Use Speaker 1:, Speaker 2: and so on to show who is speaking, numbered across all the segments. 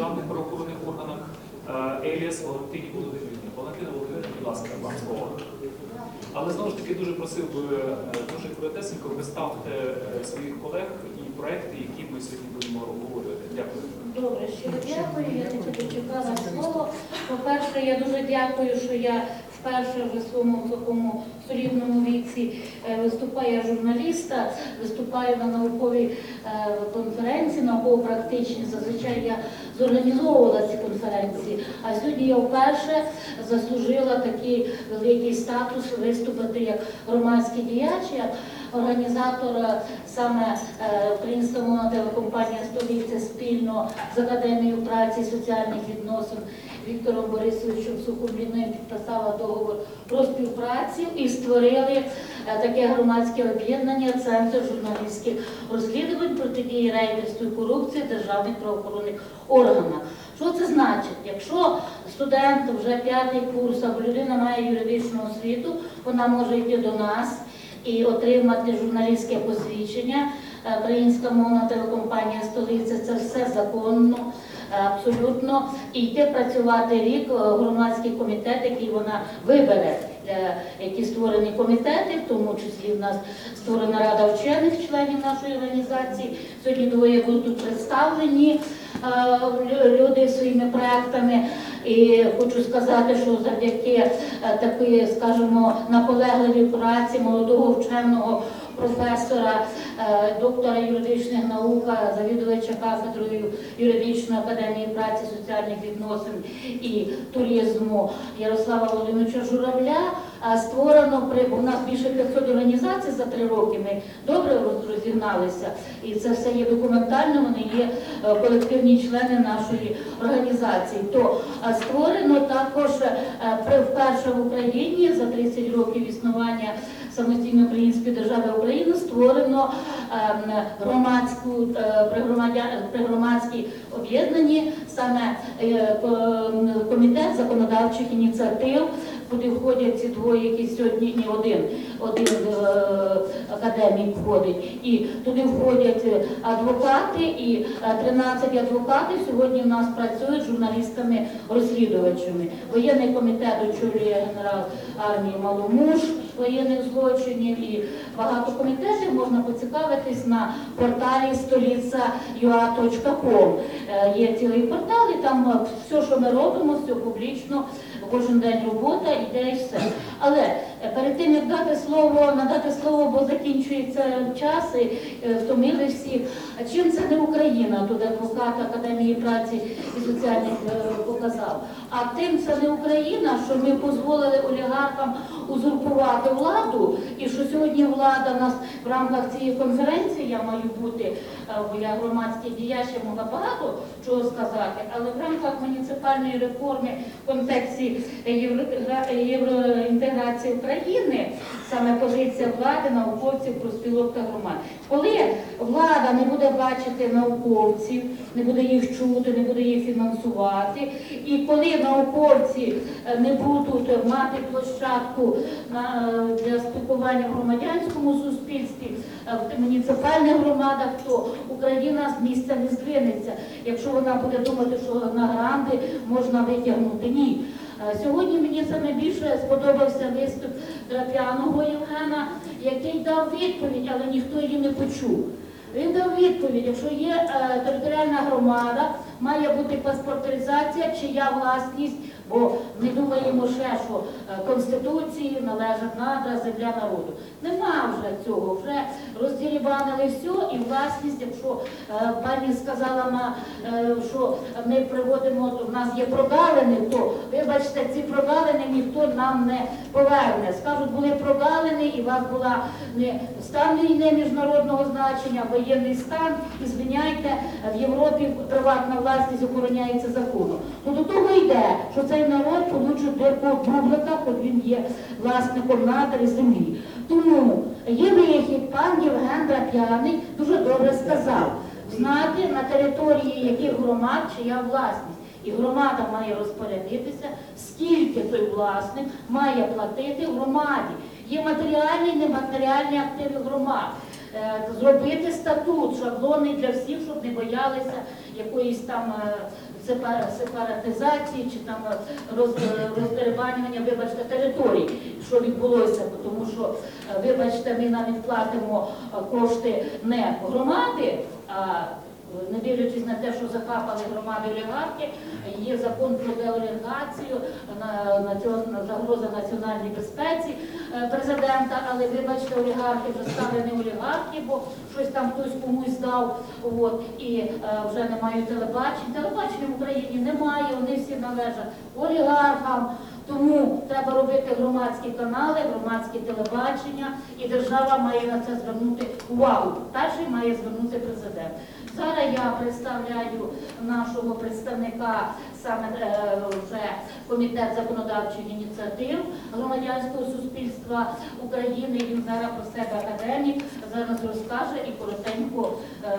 Speaker 1: державних правоохоронних органах е, Еліас Валентині Володимирівні. Валентина Володимирівна, будь ласка, вам слово. Але знову ж таки дуже просив би е, дуже коротесенько представте своїх колег і проекти, які ми сьогодні будемо обговорювати. Дякую.
Speaker 2: Добре, щиро дякую. Я не дочекала слово. По-перше, я дуже дякую, що я вперше в своєму такому солідному віці е, виступаю як журналіста, виступаю на науковій е, конференції, науково-практичній. Зазвичай я зорганізовувала ці конференції, а сьогодні я вперше заслужила такий великий статус виступити як громадський діяч, як організатор е, саме Українська мовна телекомпанія столиці спільно з Академією праці і соціальних відносин Віктором Борисовичем Сухомліним підписала договор про співпрацю і створили е, таке громадське об'єднання Центр журналістських розслідувань протидії рейдерству і корупції державних правоохоронних органах. Що це значить? Якщо студент вже п'ятий курс або людина має юридичну освіту, вона може йти до нас і отримати журналістське посвідчення. Е, Українська мовна телекомпанія столиця це все законно, абсолютно. І йти працювати рік е, громадський комітет, який вона вибере, е, які створені комітети, в тому числі в нас створена рада вчених членів нашої організації. Сьогодні двоє будуть представлені е, люди своїми проектами. І хочу сказати, що завдяки такої, скажімо, наполегливій праці молодого вченого професора, е, доктора юридичних наук, завідувача кафедрою юридичної академії праці, соціальних відносин і туризму Ярослава Володимировича Журавля е, створено при у нас більше 500 організацій за три роки. Ми добре роз- розігналися, і це все є документально. Вони є е, колективні члени нашої організації. То створено також вперше в Україні за 30 років існування самостійної української держави України створено ем, громадську е, при громадській об'єднанні саме е, комітет законодавчих ініціатив, куди входять ці двоє, які сьогодні не один, один е, академік входить, і туди входять е, адвокати, і е, 13 адвокатів сьогодні в нас працюють журналістами-розслідувачами. Воєнний комітет очолює генерал армії Маломуш воєнних злочинів і багато комітетів можна поцікавитись на порталі. Е, Є цілий портал, і там е, все, що ми робимо, все публічно, кожен день робота, іде і все. Але перед тим як дати слово, надати слово, бо закінчується час, і е, втомили всі. А чим це не Україна? Тут адвокат Академії праці і соціальних е, показав. А тим це не Україна, що ми дозволили олігархам узурпувати владу, і що сьогодні влада нас в рамках цієї конференції я маю бути, е, бо я громадський діяч, я можу багато чого сказати, але в рамках муніципальної реформи в контексті євро- євроінтеграції України саме позиція влади, науковців, профспілок та громад. Коли влада не буде бачити науковців, не буде їх чути, не буде їх фінансувати, і коли науковці е, не будуть мати площадку е, для спілкування в громадянському суспільстві, е, в муніципальних громадах, то Україна з місця не здвинеться, якщо вона буде думати, що на гранди можна витягнути. Ні. Сьогодні мені саме більше сподобався виступ п'яного Євгена, який дав відповідь, але ніхто її не почув. Він дав відповідь, якщо є е, територіальна громада, має бути паспортизація, чия власність, бо ми думаємо ще, що е, Конституції належать надра, земля народу. Нема вже цього, вже розділібанили все і власність, якщо е, пані сказала, е, що ми приводимо, то в нас є прогалини, то вибачте, ці прогалини ніхто нам не поверне. Скажуть, були прогалини, і у вас була не стан війни міжнародного значення, воєнний стан, і звиняйте, в Європі приватна власність охороняється законом. Ну до того йде, що цей народ получить дирку бублика, хоч він є власником надр землі. Тому є вихід, пан Євген Драп'яний дуже добре сказав, знати на території яких громад чия власність. І громада має розпорядитися, скільки той власник має платити громаді. Є матеріальні і нематеріальні активи громад. Е, зробити статут шаблонний для всіх, щоб не боялися якоїсь там е, сепаратизації чи там е, роздерибанювання, вибачте, територій, що відбулося, тому що, вибачте, ми навіть платимо кошти не громади, а не дивлячись на те, що захапали громади олігархи, є закон про деолігархацію, на, на, загроза національній безпеці е, президента, але вибачте, олігархи вже стали не олігархи, бо щось там хтось комусь дав, от, і е, вже немає телебачень. Телебачення в Україні немає, вони всі належать олігархам. Тому треба робити громадські канали, громадські телебачення, і держава має на це звернути увагу. Перший має звернути президент. Зараз я представляю нашого представника саме е, вже комітет законодавчих ініціатив громадянського суспільства України. Він зараз про себе академік зараз розкаже і коротенько е,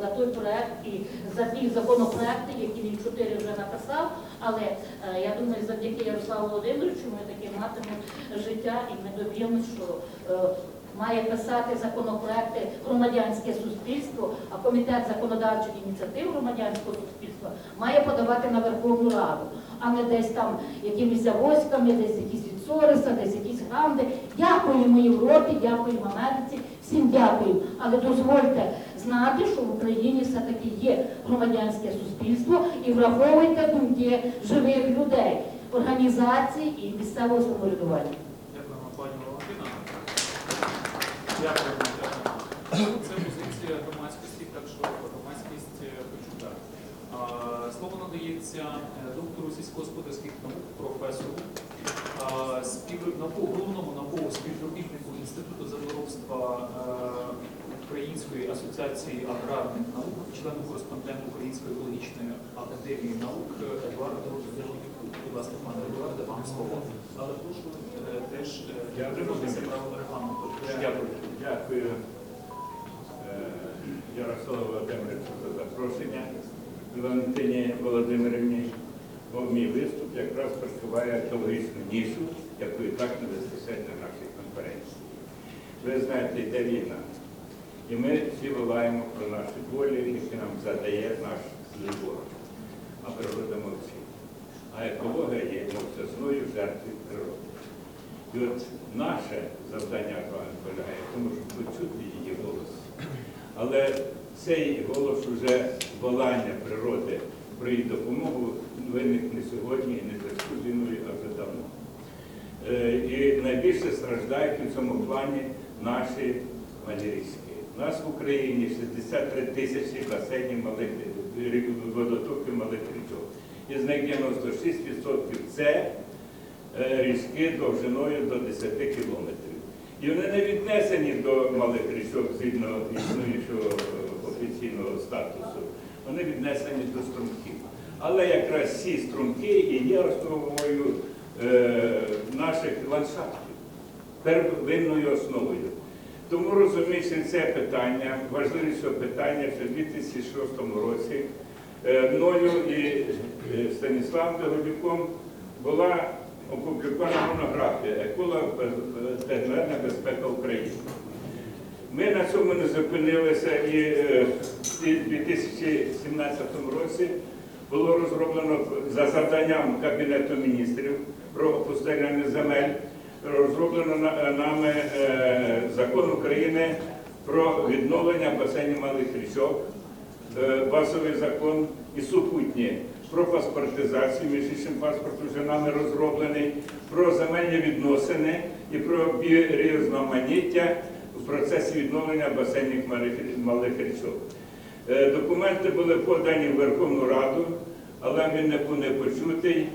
Speaker 2: за той проект і за ті законопроекти, які він чотири вже написав. Але е, я думаю, завдяки Ярославу Володимировичу ми таки матимемо життя і ми доб'ємося, що має писати законопроекти громадянське суспільство, а комітет законодавчих ініціатив громадянського суспільства має подавати на Верховну Раду, а не десь там якимись авоськами, десь якісь від Сороса, десь якісь гранди. Дякуємо Європі, дякуємо Америці, всім дякуємо. Але дозвольте знати, що в Україні все-таки є громадянське суспільство і враховуйте думки живих людей, організацій і місцевого самоврядування.
Speaker 1: Дякуємо, пані Валентина. Дякуємо. Це позиція громадськості, так що громадськість хочу почута. Слово надається е, доктору сільськогосподарських наук, професору, головному науковому співробітнику Інституту землеробства е, Української асоціації аграрних наук, члену кореспонденту Української екологічної академії наук е, Едуарду Дежонюку. Будь ласка, пане Едуарде, вам слово. Але прошу е, теж е, правил регламенту. Дякую.
Speaker 3: Дякую е, Ярославу Володимировичу за запрошення Валентині Володимирівні. Бо мій виступ якраз прикриває екологічну нішу, якої так не вистачає на нашій конференції. Ви знаєте, йде війна. І ми всі волаємо про наші болі, які нам задає наш ворог. А природа мовчить. А екологія є мовчасною жертвою природи. І от наше завдання полягає, тому щоб почути її голос. Але цей голос уже волання природи про її допомогу виник не сьогодні і не зв'язку з війною, а вже давно. Е, І найбільше страждають у цьому плані наші малі річки. У нас в Україні 63 тисячі басейнів малих водотоків малих річок. Із них 96% це е, річки довжиною до 10 кілометрів. І вони не віднесені до малих річок згідно існуючого е, офіційного статусу. Вони віднесені до струмків. Але якраз ці струмки і є основою е, наших ландшафтів, первинною основою. Тому розуміючи це питання, важливіше питання, що в 2006 році е, мною і е, Станіславом Догодюком була опублікована монографія «Екологічна безпека України. Ми на цьому не зупинилися і е, в 2017 році було розроблено за завданням Кабінету міністрів про опустеляння земель, розроблено нами е, закон України про відновлення басейнів малих річок, е, базовий закон і супутні про паспортизацію, між іншим паспорт вже нами розроблений, про земельні відносини і про біорізноманіття в процесі відновлення басейнів малих, річок. Е, Документи були подані в Верховну Раду, але він не був не почутий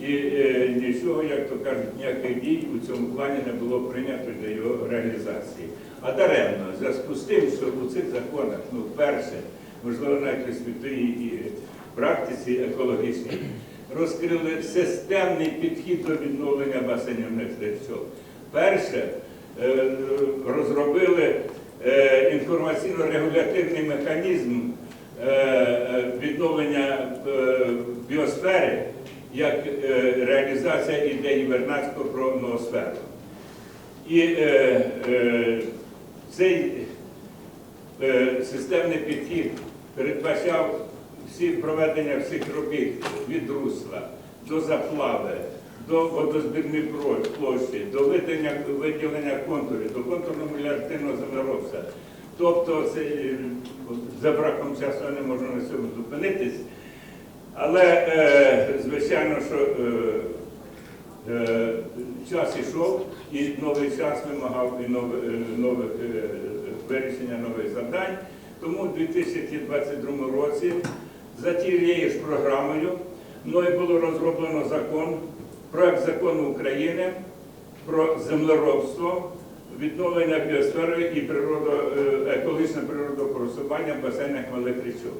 Speaker 3: і е, нічого, як то кажуть, ніяких дій у цьому плані не було прийнято для його реалізації. А даремно, в зв'язку з тим, що у цих законах, ну, вперше, можливо, навіть у світовій і практиці екологічній, розкрили системний підхід до відновлення басейнів річок. Перше, е, розробили е, інформаційно-регулятивний механізм е, е, відновлення е, біосфери як е, реалізація ідеї Вернадського про ноосферу. І е, е, цей е, системний підхід передбачав всі проведення всіх робіт від русла до заплави, до водозбірної площі, до виділення, виділення контурів, до контурно-меліоративного землеробства. Тобто це, е, за браком часу не можу на цьому зупинитись. Але, е, звичайно, що е, е, час ішов, і новий час вимагав і нових, е, е, вирішення нових завдань. Тому у 2022 році за тією ж програмою мною було розроблено закон, проект закону України про землеробство, відновлення біосфери і природо, е, екологічне природокористування в басейнах малих річок.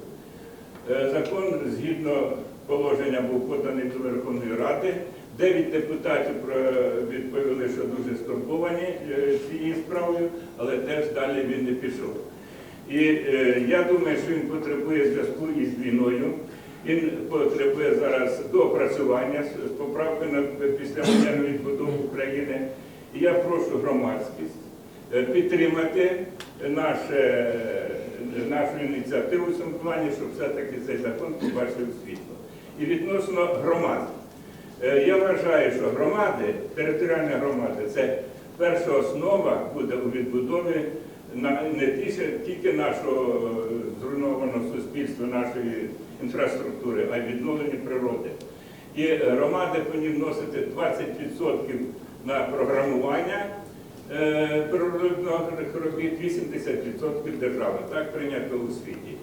Speaker 3: Е, Закон згідно положення був поданий до Верховної Ради. Дев'ять депутатів відповіли, що дуже стурбовані е, цією справою, але теж далі він не пішов. І е, я думаю, що він потребує зв'язку із війною. Він потребує зараз доопрацювання з поправкою на післявоєнну відбудову України. І я прошу громадськість підтримати наше, нашу ініціативу в цьому плані, щоб все-таки цей закон побачив світло. І відносно громад. Е, Я вважаю, що громади, територіальні громади це перша основа буде у відбудові не тільки- нашого е, зруйнованого суспільства, нашої інфраструктури, а й відновлення природи. І громади повинні вносити 20% на програмування е, природних робіт, 80% держава. Так прийнято у світі.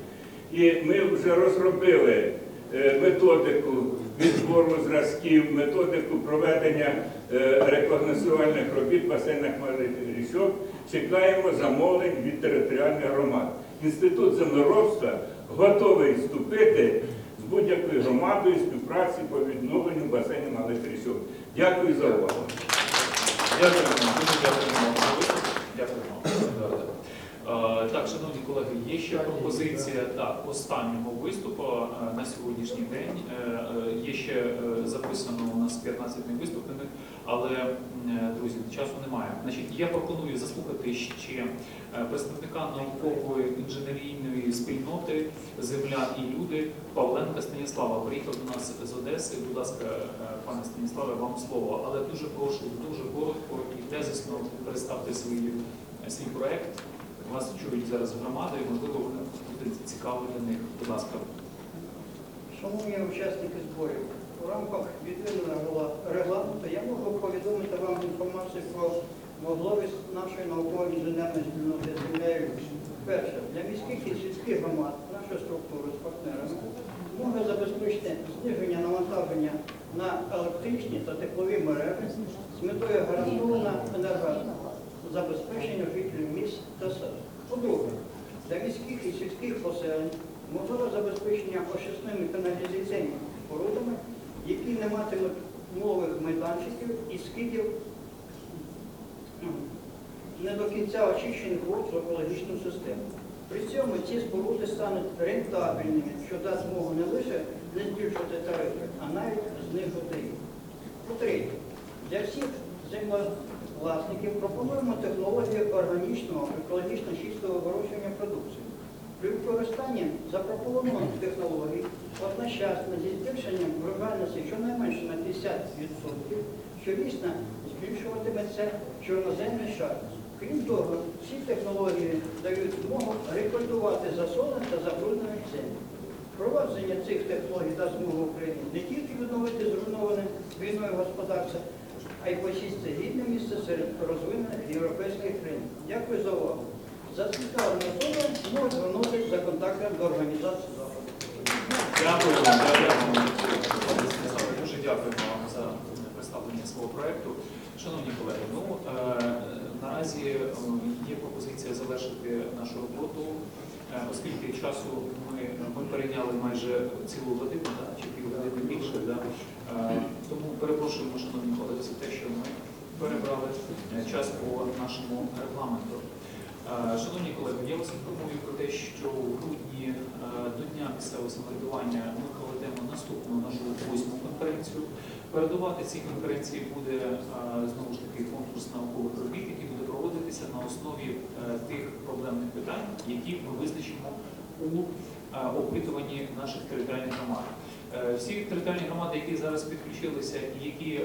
Speaker 3: І ми вже розробили е, методику відбору зразків, методику проведення е, рекогносувальних робіт басейнах малих річок. Чекаємо замовлень від територіальних громад. Інститут землеробства готовий вступити з будь-якою громадою співпраці по відновленню басейнів малих річок. Дякую за увагу.
Speaker 1: Дякуємо, дуже дякуємо за виступ. Дякуємо. Е, Так, шановні колеги, є ще пропозиція так, останнього виступу е, на сьогоднішній день. Е, Є ще записано у нас 15 невиступлених, але, друзі, часу немає. Значить, я пропоную заслухати ще представника наукової інженерійної спільноти Земля і люди Павленка Станіслава. Приїхав до нас з Одеси. Будь ласка, е, пане Станіславе, вам слово. Але дуже прошу, дуже коротко і тезисно представте свої, свій проект. Вас чують зараз громади, і можливо буде цікаво для них. Будь ласка.
Speaker 4: Шановні учасники зборів, у рамках відведеного регламенту я можу повідомити вам інформацію про можливість нашої науково-інженерної спільноти землею. Перше, для міських і сільських громад наша структура з партнерами може забезпечити зниження навантаження на електричні та теплові мережі з метою гарантованого енергозабезпечення жителів міст та сел. По-друге, для міських і сільських поселень можливе забезпечення очисними каналізаційними спорудами, які не матимуть нових майданчиків і скидів не до кінця очищених вод в екологічну систему. При цьому ці споруди стануть рентабельними, що дасть змогу не лише не збільшувати тарифи, а навіть знижувати їх. По-третє, для всіх землевласників пропонуємо технологію органічного екологічно чистого вирощування продукції. При використанні запропонованих технологій одночасно зі збільшенням врожайності щонайменше на 50%, щорічно збільшуватиметься чорноземний шар. Крім того, ці технології дають змогу рекультувати засолених та забруднених землі. Впровадження цих технологій дасть змогу Україні не тільки відновити зруйноване війною господарство, а й посісти гідне місце серед розвинених європейських країн. Дякую за увагу. Зацікавлені особи можуть звернутися за контактом до організації заходу.
Speaker 1: Дякуємо. Дуже дякуємо за представлення свого проекту. Шановні колеги, ну е, наразі е, є пропозиція завершити нашу роботу, е, оскільки часу ми, ми перейняли майже цілу годину, да, чи півгодини більше. Да? Е, Тому перепрошуємо, шановні колеги, за те, що ми перебрали час по нашому регламенту. Шановні колеги, я вас інформую про те, що у грудні до Дня місцевого самоврядування ми проведемо наступну нашу восьму конференцію. Передувати цій конференції буде знову ж таки конкурс наукових робіт, який буде на основі е, тих проблемних питань, які ми визначимо у е, опитуванні наших територіальних громад. Е, Всі територіальні громади, які зараз підключилися і які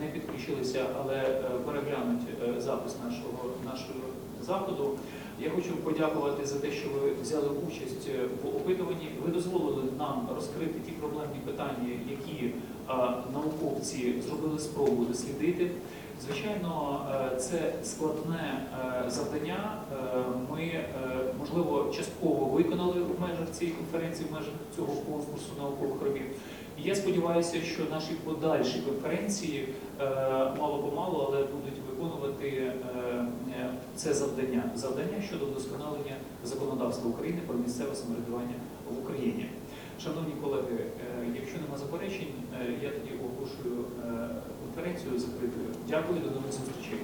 Speaker 1: не підключилися, але переглянуть запис нашого нашого заходу. Я хочу подякувати за те, що ви взяли участь в опитуванні. Ви дозволили нам розкрити ті проблемні питання, які науковці зробили спробу дослідити. Звичайно, е, це складне е, завдання. Е, Ми, можливо, частково виконали в межах цієї конференції, в межах цього конкурсу наукових робіт. І я сподіваюся, що наші подальші конференції е, мало-помалу, але будуть виконувати це завдання. Завдання щодо вдосконалення законодавства України про місцеве самоврядування в Україні. Шановні колеги, е, якщо нема заперечень, е, я тоді оголошую е, конференцію закритою. Дякую, до нових зустрічей.